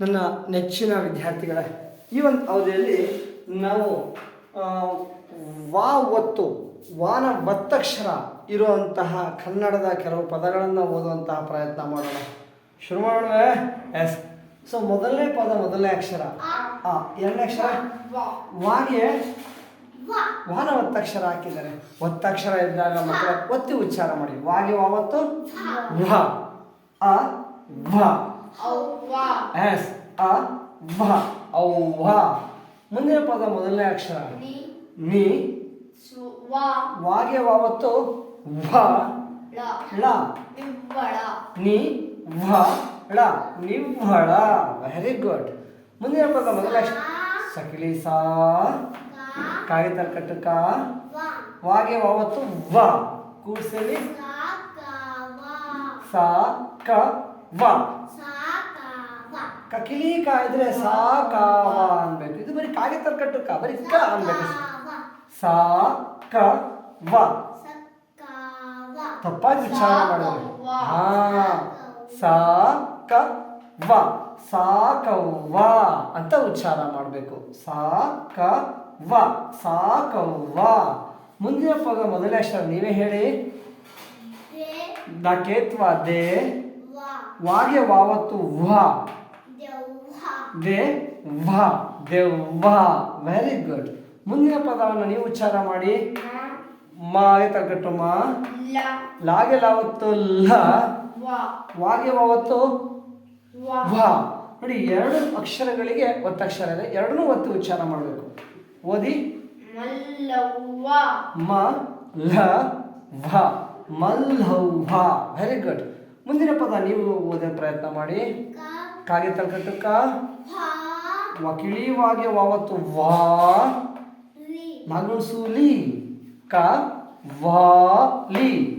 ನನ್ನ ನೆಚ್ಚಿನ ವಿದ್ಯಾರ್ಥಿಗಳೇ, ಈ ಒಂದು ಅವಧಿಯಲ್ಲಿ ನಾವು ವಾ ಒತ್ತು, ವಾನ ಒತ್ತಕ್ಷರ ಇರುವಂತಹ ಕನ್ನಡದ ಕೆಲವು ಪದಗಳನ್ನು ಓದುವಂತಹ ಪ್ರಯತ್ನ ಮಾಡೋಣ. ಶುರು ಮಾಡೋಣ ಎಸ್. ಸೊ ಮೊದಲನೇ ಪದ, ಮೊದಲನೇ ಅಕ್ಷರ. ಆ, ಎರಡನೇ ಅಕ್ಷರ? ವಾಗೆ? ವಾನ ಒತ್ತಕ್ಷರ ಹಾಕಿದ್ದಾರೆ. ಒತ್ತಕ್ಷರ ಇದ್ದಾಗ ಮಾತ್ರ ಒತ್ತಿ ಉಚ್ಚಾರ ಮಾಡಿ. ವಾಗೆ ವಾವತ್ತು ವ. ಅ ವ. ಎಸ್ ಅ ವ ಔವ ಮುಂದಿನ ಪದ ಮೊದಲನೇ ಅಕ್ಷರ. ನಿ. ವಾಗೆ ವಾವತ್ತು ವ. ಳ. ನಿ ವ ಳ. ನಿವ್ವಳ. ವೆರಿ ಗುಡ್ ಮುಂದಿನ ಪದ ಮೊದಲನೇ ಅಕ್ಷರ ಸಕಿಲಿ ಸಾ. ಕಾಗಿತಲ್ ಕಟ್ಟಕ ವಾಗೆ ವಾವತ್ತು ವ. ಕೂಡ್ಸಲಿ ಸಾ ಕ ವ. ಕಕಿಲಿ ಕಾ ಇದ್ರೆ ಸಾ ಕಾವ ಅನ್ಬೇಕು. ಇದು ಬರೀ ಕಾಗೆ ತರ್ಕಟ್ಟು ಕ ಬರೀ ಕ ಅನ್ಬೇಕು. ಸಾ ಕ ವ. ತಪ್ಪಾಗಿ ಉಚ್ಚಾರ ಮಾಡೋದು. ಹಾ. ಸಾ ಕ ವ. ಸಾಕವ್ವ ಅಂತ ಉಚ್ಚಾರ ಮಾಡಬೇಕು. ಸಾ ಕ ವ. ಸಾಕವ್ವ ಮುಂದಿನ ಪದ ಮೊದಲನೇ ಅಕ್ಷರ ನೀವೇ ಹೇಳಿ. ದಕೇತ್ವ ದೇ ವಾಗೆ ವಾವತ್ತು ವ ದೇ ವ. ವಾ ವೆರಿ ಗುಡ್ ಮುಂದಿನ ಪದವನ್ನು ನೀವು ಉಚ್ಚಾರ ಮಾಡಿ. ಮಾಗೆ ತಗಟ್ಟು ಮಾ? ಲಾಗೆ ಲಾವತ್ತು ಲ ವಾಗೆ ವಾವತ್ತು ವಾ. ನೋಡಿ ಎರಡು ಅಕ್ಷರಗಳಿಗೆ ಒತ್ತಕ್ಷರ ಇದೆ. ಎರಡನ್ನೂ ಒತ್ತು ಉಚ್ಚಾರ ಮಾಡಬೇಕು. ಓದಿ. ಮ ಲ ವ. ಮಲ್ಲವ್ವ. ವೆರಿ ಗುಡ್ ಮುಂದಿನ ಪದ ನೀವು ಓದೋ ಪ್ರಯತ್ನ ಮಾಡಿ. ಕಾಗೆ ತಲ್ಕಟ್ಟು ವಕಿಳಿವಾಗೆ ವಾವತ್ತು ವಾ. ನಾಗುಣಿಸೂಲಿ ಕ. ವಾ. ಲಿ.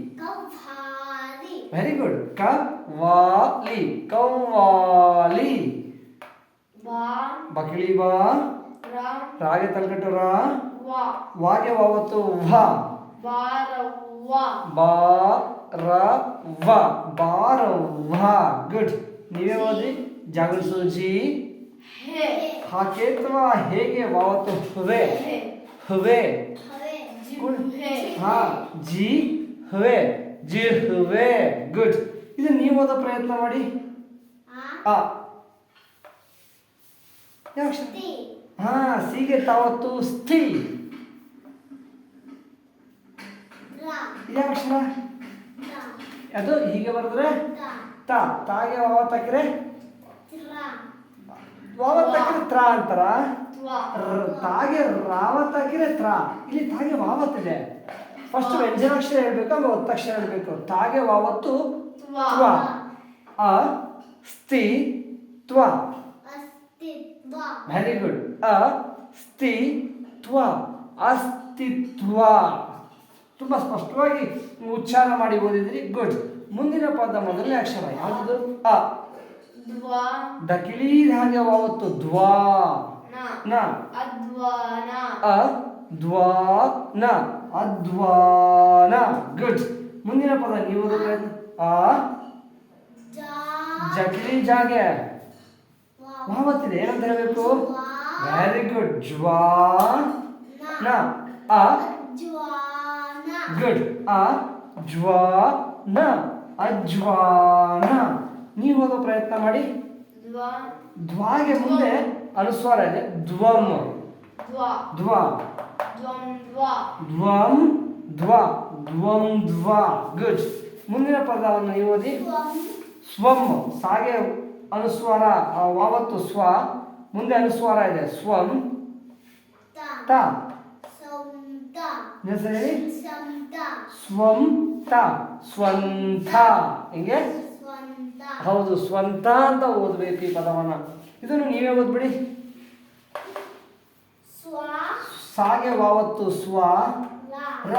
ವೆರಿ ಗುಡ್ ಕ. ವಾ. ಲಿ. ಕವ್ವಾಲಿ ಬಕಿಳಿ ಬಾ. ರಾಗೆ ತಲ್ಕಟ್ಟು ರಾ. ವಾಗೆ ವಾವತ್ತು ವ. ಬಾ ರ ವ ಬಾರವ್ವ. ಗುಡ್ ನೀವೇ ಓದಿ. ಜಾಗರಿಸು ಜಿ ಹಾಕೇತ್ವ ಹೇಗೆ ವಾವತ್ತು? ಹವೆ. ಹವೆ. ಹಾ ಜಿ ಹವೆ. ಜಿ ಹವೆ. ಗುಡ್. ಇದು ನೀವು ಓದೋ ಪ್ರಯತ್ನ ಮಾಡಿ. ಆ. ಯಾವ ಹಾ ಸಿಗೆ ತಾವತ್ತು ಸ್ಥಿ ಯಾವ ಅಕ್ಷರ ಅದು ಹೀಗೆ ಬರೆದ್ರೆ ತಾ. ತಾಗೆ ವಾವತ್ತಾಕಿರೆ ವಾವತ್ತಾಕಿರೆ ತ್ರ ಅಂತಾರ? ತಾಗೆ ರಾವತ್ತಾಕಿರೆ ತ್ರ. ಇಲ್ಲಿ ತಾಗೆ ವಾವತ್ತಿದೆ. ಫಸ್ಟ್ ವ್ಯಂಜನಾಕ್ಷರ ಹೇಳ್ಬೇಕು ಆಮೇಲೆ ಒತ್ತಕ್ಷರ ಹೇಳ್ಬೇಕು. ತಾಗೆ ವಾವತ್ತು ತ್ವ. ಅ ಸ್ಥಿ ತ್ವ. ವೆರಿ ಗುಡ್ ಅ ಸ್ಥಿ ತ್ವ. ಅಸ್ತಿತ್ವ ತುಂಬ ಸ್ಪಷ್ಟವಾಗಿ ಉಚ್ಚಾರ ಮಾಡಿ ಓದಿದ್ರಿ. ಗುಡ್ ಮುಂದಿನ ಪದ ಮೊದಲನೇ ಅಕ್ಷರ ಯಾವುದು? ಅ. ದಕಿಳಿ ಹಾಗೆ ಅವತ್ತು ದ್ವಾ. ನ. ಅ ದ್ವಾನ ನ ಅದ್ವಾನ. ಗುಡ್ ಮುಂದಿನ ಪದ ನೀವು ಆ. ಜಕಿಳಿ ಜಾಗೆ. ವಾವತ್ತಿದೆ ಏನಂತ ಹೇಳಬೇಕು? ವೆರಿ ಗುಡ್ ಜ್ವಾ. ನ. ಅ. ಗುಡ್ ಅ. ಜ್ವಾ. ನ. ಅಜ್ವಾನ ನೀವು ಓದೋ ಪ್ರಯತ್ನ ಮಾಡಿ. ಧ್ವಾಗೆ ಮುಂದೆ ಅನುಸ್ವಾರ ಇದೆ. ಧ್ವಂ ಧ್ವ ಧ್ವಂ ಧ್ವ ಧ್ವಂ ಧ್ವ ಗುಡ್ ಮುಂದಿನ ಪದವನ್ನು ನೀವು ಓದಿ. ಸ್ವಂ. ಸಾಗೆ ಅನುಸ್ವಾರ. ವಾವತ್ತು ಸ್ವ. ಮುಂದೆ ಅನುಸ್ವಾರ ಇದೆ. ಸ್ವಂ. ತ. ಸ್ವಂತ ಹೇಳಿ. ಸ್ವಂ ತ. ಸ್ವಂತ. ಹಿಂಗೆ? ಹೌದು ಸ್ವಂತ ಅಂತ ಓದಬೇಕು ಈ ಪದವನ್ನ. ಇದನ್ನು ನೀವೇ ಓದ್ಬಿಡಿ. ಸಾಗೆ ವಾವತ್ತು ಸ್ವ ರ.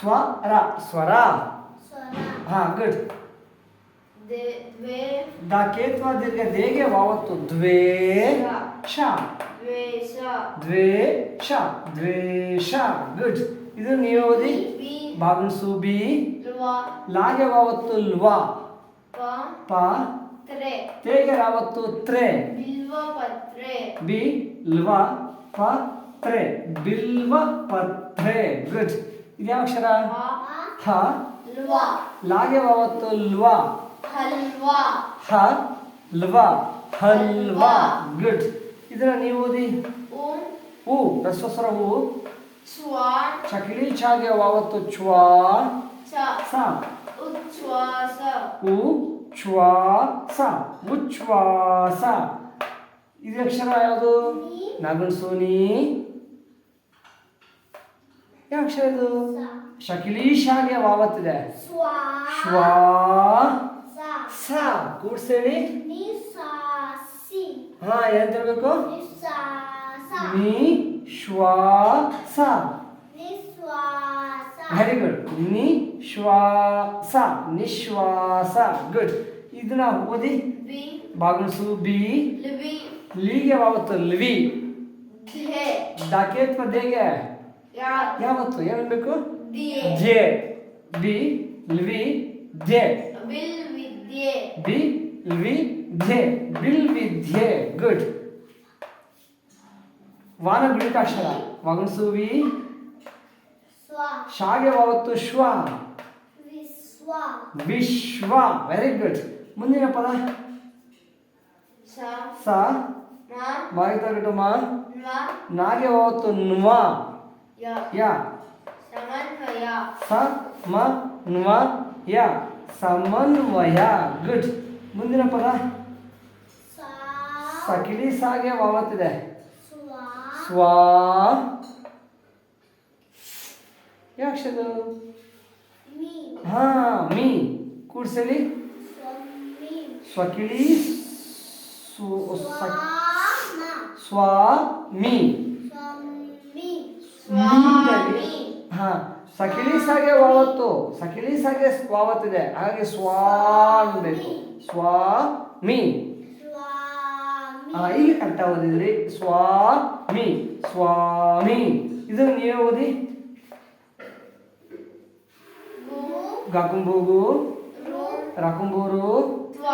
ಸ್ವ ರ. ಸ್ವರ. ಹಾ ಗುಡ್ ದಾಕೇತ್ವ ದೀರ್ಘ ದೇಗೆ ವಾವತ್ತು ದ್ವೇ ಶ ದ್ವೇಷ. ದ್ವೇಷ ಗುಡ್ ಇದು ನೀವು ಓದಿ? ಬಿ. ಲಾಗೆ ವಾವತ್ತು ಲ್ವಾ. ಪ. ತ್ರೆ. ತೇಗೆ ತ್ರೆ. ಬಿ. ಲ್ವ. ಪ. ತ್ರೆ. ಬಿಲ್ವ ಪತ್ರೆ ಗುಡ್ ಇದ್ಯಾವ ಅಕ್ಷರ? ಹ. ಲಾಗೆ ಲ್ವ. ಹ. ಲ್ವಾ. ಹಲ್ವಾ. ಗುಡ್. ಇದನ್ನ ನೀವು ಓದಿ? ಹೂ ರಸ್ವಸ್ವರ ಹೂ ಸ್ವಾ ಚಕಿಲಿ ಚಾಗೆ ವಾವತ್ತು ಚ್ವಾ ಚ ಸ. ಉಚ್ಛ್ವಾಸ. ಉ ಚ್ವಾ ಸ ಉಚ್ಛ್ವಾಸ. ಇದು ಅಕ್ಷರ ಯಾವುದು? ನಾಗಣಸು ನೀ. ಯಾವ ಅಕ್ಷರ ಇದು? ಶಕಿಲೀಶಾಗೆ ವಾವತ್ತಿದೆ. ಶ್ವಾ. ಸ. ಕೂಡ್ಸೇಳಿ. ಹಾ ಏನ್ ಹೇಳ್ಬೇಕು ನೀ ನಿ. ಶ್ವಾಸ ವೆರಿ ಗುಡ್ ನಿ ಶ್ವಾಸ ನಿಶ್ವಾಸ. ಗುಡ್ ಇದನ್ನ ಓದಿ. ಬಾಗಣಸು ಬಿ. ಲೀಗೆ ಯಾವತ್ತು ಲ್ವಿ. ದೇಗೆ ಯಾ. ಯಾವತ್ತು? ಏನಬೇಕು ಜೆ ಬಿ. ಲಿವಿ. ಜೆ ಬಿಲ್ ವಿದ್ಯೆ. ಬಿ. ಲಿವಿ. ಧ್ಯೆ. ಬಿಲ್ ವಿದ್ಯೆ. ಗುಡ್ ವಾನ ಗುಣಿತಾಕ್ಷರ ವಂಸುವಿ ಶಾಗೆ ವಾವತ್ತು ಶ್ವ. ವಿಶ್ವ ವಿಶ್ವ ವೆರಿ ಗುಡ್ ಮುಂದಿನ ಪದ. ಸ. ಮಾಗಿ ತಗಟು ಮ. ನಾಗೆ ವಾವತ್ತು ನ್ವ. ಯಾ. ಸ ಮ ನ್ವ ಯಾ. ಸಮನ್ವಯ. ಗುಡ್ ಮುಂದಿನ ಪದ. ಸಕಿಲಿ ಸಾಗೆ ವಾವತ್ತಿದೆ. ಸ್ವ. ಅಕ್ಷರ ಹಾ ಮೀ. ಕೂಡ್ಸಲಿ? ಸ್ವಕಿಳಿ ಸು- ಮೀ ಹಾ ಸಕಿಲಿ ಸಾಗೆ ವಾವತ್ತು. ಸಕಿಲಿ ಸಾಗೆ ವಾವತ್ತಿದೆ. ಹಾಗೆ ಸ್ವಾ ಅನ್ಬೇಕು. ಸ್ವಾಮಿ. ಹಾ ಈಗ ಕರೆಕ್ಟ್ ಓದಿದ್ರಿ. ಸ್ವಾಮಿ ಸ್ವಾಮಿ. ಇದನ್ನು ನೀವೇ ಓದಿ. ಗು ಗಕುಂಬೂಗು ರಕುಂಬೂರು. ತ್ವ.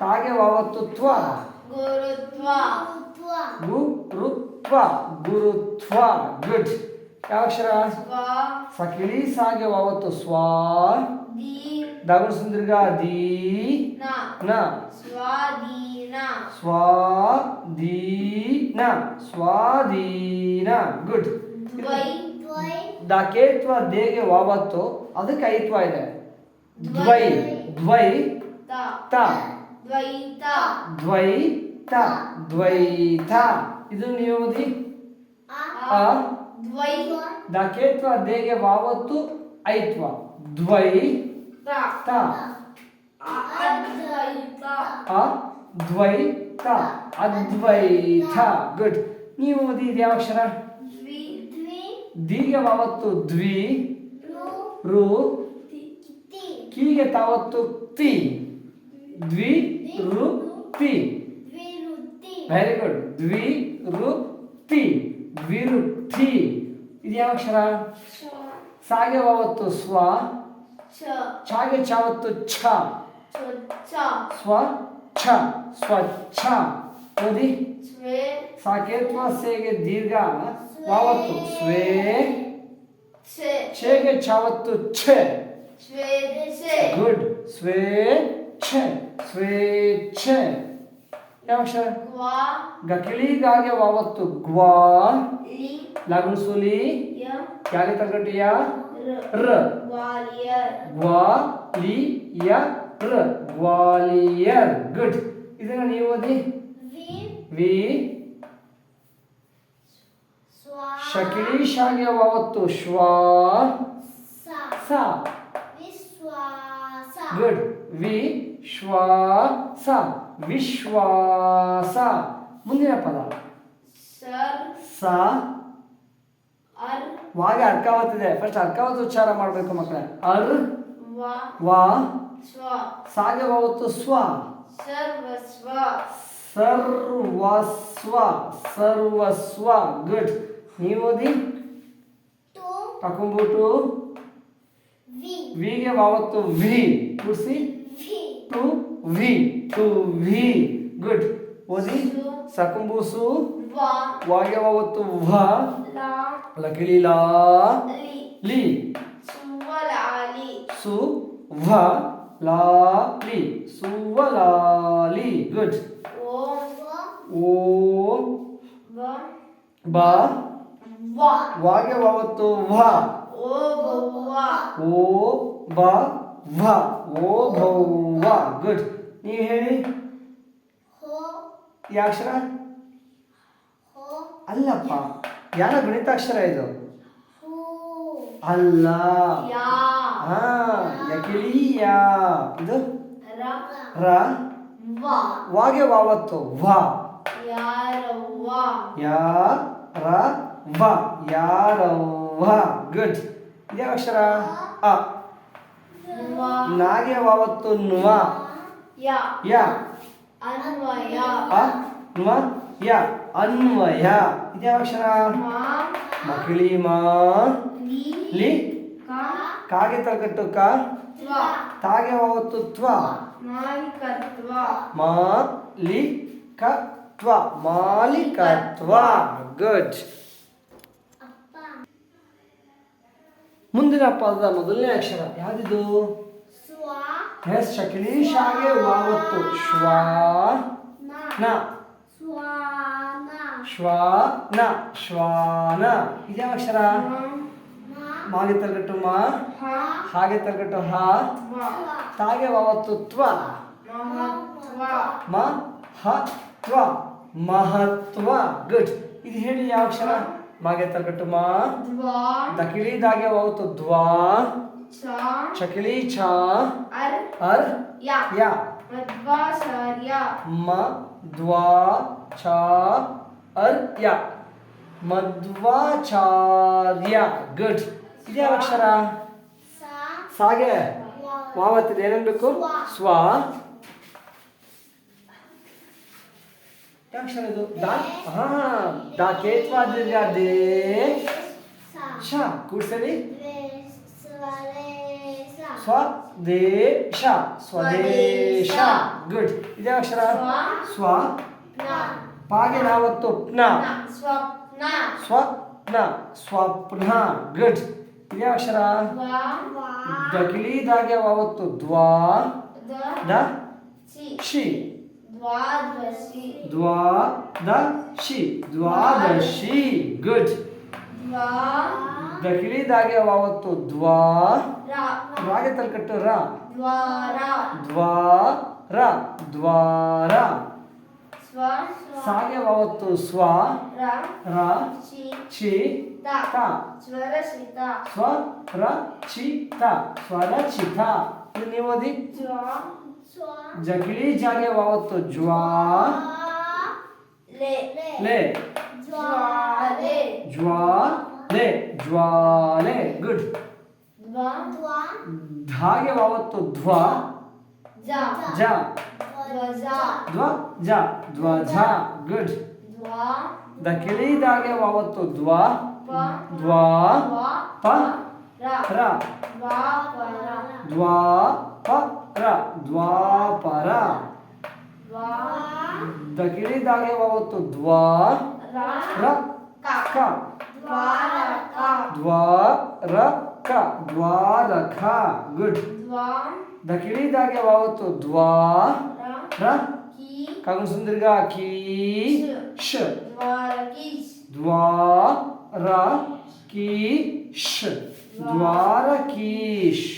ತಾಗೆ ವಾವತ್ತು ತ್ವ. ಗುರುತ್ವ. ತ್ವ ಗುರುತ್ವ. ಗುರುತ್ವ. ಗುಡ್ ಯಾವ ಅಕ್ಷರ? ಸಕಿಳಿ ಸಾಗೆ ವಾವತ್ತು ಸ್ವಾ. ದಿ. ದಾಗುಣ ಸುಂದರ್ಗ ದಿ. ನ. ನ. ಸ್ವಾಧೀನ. ಸ್ವಾಧೀನ ಗುಡ್ ದಕೇತ್ವ ದೇಗೆ ವಾವತ್ತು ಅದಕ್ಕೆ ಐತ್ವ ಇದೆ? ದ್ವೈ. ದ್ವೈ. ತ. ತ. ದ್ವೈತ. ದ್ವೈತ. ದ್ವೈತ. ಇದು ನೀವು ಓದಿ ಆ. ಅ ದ್ವೈ. ಡಾಕೇತ್ವ ದೇಗೆ ವಾವತ್ತು ಐತ್ವ? ದ್ವೈ. ತ. ತ. ಅದ್ವೈತ. ಅದ್ವೈತ ಅದ್ವೈತ. ಗುಡ್ ನೀವು ಓದಿ ಇದು ಯಾವ ಅಕ್ಷರ? ದಿಗೆ ವಾವತ್ತು ದ್ವಿ. ರು. ಕೀಗೆ ತಾವತ್ತು? ತಿ. ದ್ವಿ ರು ತಿ. ವೆರಿ ಗುಡ್ ದ್ವಿ ರು ತಿ. ದ್ವಿರುತಿ ಇದು ಯಾವ ಅಕ್ಷರ? ಸಾಗೆ ವಾವತ್ತು ಸ್ವ. ಚಾಗೆ ಚಾವತ್ತು? ಛ. ಸ್ವ. ಛ ಸ್ವಚ್ಛ ಓದಿ ಸ್ವೆ ಸಾಕೇತ್ವ ಸೇಗೆ ದೀರ್ಘ ವಾವತ್ತು ಸ್ವೇ ಛೆ ಛೇಗೆ ಚಾವತ್ತು ಛೆ ಸ್ವೆ ಛೆ ಗುಡ್ ಸ್ವೇ ಛೆ ಸ್ವೇಚ್ಛೆ ಯಾವ ಅಕ್ಷರ ಗ್ವಾ ಗಕಿಳಿಗಾಗೆ ವಾವತ್ತು ಗ್ವಾ ಲಿ ಲಗುಣಸುಲಿ ಯ ಯಾಗೆ ತಗಟಿಯ ರ ರ ಗ್ವಾಲಿಯರ್ ಗ್ವಾ ಲಿ ಯ ರ ಗ್ವಾಲಿಯರ್ ಗುಡ್ ಇದನ್ನ ನೀವು ಓದಿ? ವಿ. ಶಕಿಳಿ ಶಾಗೆ ವಾವತ್ತು. ಶ್ವಾ. ಸ. ಗುಡ್ ವಿ ಶ್ವಾಸ ವಿಶ್ವಾಸ. ಮುಂದಿನ ಪದ. ಸರ್. ಸ. ವಾಗಿ ಅರ್ಕಾವತ್ತಿದೆ ಫಸ್ಟ್ ಅರ್ಕಾವತ್ ಉಚ್ಚಾರ ಮಾಡಬೇಕು ಮಕ್ಕಳೇ. ಅರ್. ವ. ಸಾಗೆ ವಾವತ್ತು ಸ್ವ. ಸರ್ವಸ್ವ. ಸರ್ವಸ್ವ. ಸರ್ವಸ್ವ. ಗುಡ್. ನೀವು ಓದಿ? ಟು. ತಕೊಂಬಿಟ್ಟು ವಿ. ವಿಗೆ ಬಾವತ್ತು ವಿ. ಕೂಡಿಸಿ? ಟು ವಿ. ಟು ವಿ. ಗುಡ್. ಓದಿ? ಸಕುಂಬೂಸು? ವಾಗೆ ಬಾವತ್ತು ವ. ಲಾ. ಲಕಿಳಿ ಲಾ. ಲಿ. ಲಿ. ಸು ವ. ಲಾ ಲಿ ಸುವಲಾಲಿ ಗುಡ್ ಓಂ ಬ ವ. ವಾಗೆ ವಾವತ್ತು ವ. ಓ ಬಾ ಓ ಬ ವ. ಓ ಭೌವ ಗುಡ್ ನೀವು ಹೇಳಿ. ಈ ಅಕ್ಷರ? ಅಲ್ಲಪ್ಪ ಯಾರ ಗಣಿತಾಕ್ಷರ ಇದು? ಅಲ್ಲ. ಯಾ ಹಾ ಲಕಿಳಿ ಇದು ರ ವಾಗೆ ವಾವತ್ತು. ವ. ಯಾರ ಯಾ ರ ವ? ಯಾರವ್ವ ಗುಡ್ ಇದೇ ಅಕ್ಷರ? ಅ. ನಾಗೆ ವಾವತ್ತು ವ ಯ. ಯ. ಅನ್ವಯ. ಅ. ನ್ವ. ಯ. ಅನ್ವಯ. ಇದೇ ಅಕ್ಷರ? ಮಕ್ಕಳಿ ಮಕಿಳಿ ಮಾ. ಲಿ. ಕಾಗೆ ತಗಟ್ಟು ಕ? ತಾಗೆ ವಾವತ್ತು ತ್ವ. ಮಾಲಿಕತ್ವ. ಮಾಲಿಕತ್ವ. ಗುಡ್ ಮುಂದಿನ ಪದದ ಮೊದಲನೇ ಅಕ್ಷರ ಯಾವ್ದಿದು? ಎಸ್ ಶಕಿಲಿ ಶಾಗೆ ವಾವತ್ತು ಶ್ವಾ ನ. ನ. ಸ್ವಾನ. ಶ್ವ ನ ಶ್ವಾನ ಇದ್ಯಾವ ಅಕ್ಷರ? ಮಾಗೆ ತರ್ಗಟ್ಟು ಮಾ. ಹ. ಹಾಗೆ ತರ್ಗಟ್ಟು ಹ. ವ ತಾಗೆ ವಾವತ್ತು ತ್ವ. ಮಹತ್ವ. ಮ ಹ ತ್ವ. ಮಹತ್ವ. ಗುಡ್ ಇದು ಹೇಳಿ ಯಾವ ಅಕ್ಷರ? ಮಾಗೆ ತರ್ಗಟ್ಟು ಮಾ. ದ್ವ. ದಕಿಳಿ ದಾಗೆ ವಾವತ್ತು ದ್ವಾ. ಚ. ಚಕಿಳಿ ಛ. ಅರ್. ಅರ್. ಯ. ಯ. ಮಧ್ವಾಚಾರ್ಯ. ಮ ದ್ವಾ ಛ ಅರ್ ಯ. ಮಧ್ವಾಚಾರ್ಯ. ಗುಡ್ ಇದೇ ಅಕ್ಷರ. ಸಾಗೆ ವಾವತ್ತಿದೆ ಏನೇನು ಬೇಕು ಸ್ವ. ಅಕ್ಷರ ಇದು. ದಾ ಹಾ ದಾ ಕೇತ್ವಾದ್ಯ ದೇ ಸ. ಶ. ಕೂಡ್ಸಲಿ ಸ್ವದೇಶ. ಸ್ವದೇಶ. ಗುಡ್ ಇದೇ ಅಕ್ಷರ. ಸ್ವ. ಪಾಗೆ ನಾವತ್ತು. ಪ್ನ ಸ್ವಪ್ನ. ಸ್ವಪ್ನ. ಸ್ವಪ್ನ. ಗುಡ್ ಇದೇ ಅಕ್ಷರ? ವ ವ ದಕಿಲಿ ದಾಗೆ ವಾವತ್ತು ದ್ವಾ. ದ ದ ಚಿ ಶಿ. ದ್ವಾದಶಿ. ದ್ವಾ ದ ಶಿ. ದ್ವಾದಶಿ. ಗುಡ್. ದ್ವಾ. ದಕಿಲಿ ದಾಗೆ ವಾವತ್ತು ದ್ವಾ. ರ. ರಾಗೆ ತಲ್ಕಟ್ಟು ರ. ದ್ವಾರ. ದ್ವಾರ. ದ್ವಾರ. ಸ್ವ ಸಾಗೆ ವಾವತ್ತು ಸ್ವ ರ ರ ಚಿ ಚಿ ತ ತ ಸ್ವರಸಿತ ಸ್ವ ರ ಚಿ ತ ಸ್ವರಚಿತ ಇದು ನೀವು ಓದಿ ಜ್ವ ಸ್ವ ಜಗಿಳಿ ಜಾಗೆ ವಾವತ್ತು ಜ್ವಾ ಲೆ ಲೆ ಜ್ವಾಲೆ ಜ್ವಾ ಲೆ ಜ್ವಾಲೆ ಗುಡ್ ದ್ವ ದ್ವ ಧಾಗೆ ವಾವತ್ತು ಧ್ವ ಜ ಜ ಧ್ವಜ ಧ್ವ ಜ ಧ್ವಜ ಗುಡ್ ದ್ವ ದಕಿಳಿದಾಗೆ ವಾವತ್ತು ಧ್ವ ಪ ದ್ವಾ ವ ಪ ರ ರ ದ್ವಾಪರ ದ್ವಾ ಪ ರ ದ್ವಾಪರ ದ್ವಾ ದಕಿಳಿದಾಗೆ ವಾವತ್ತು ದ್ವಾ ರ ರ ಕ ಕ ದ್ವಾರಕ ದ್ವಾ ರ ಕ ದ್ವಾರಕ ಗುಡ್ ದ್ವಾ ದಕಿಳಿದಾಗೆ ವಾವತ್ತು ದ್ವಾ ರ ರ ಕಿ ಕಾಗು ಸುಂದರ್ಗ ಕೀ ಶ ದ್ವಾರಕೀಶ್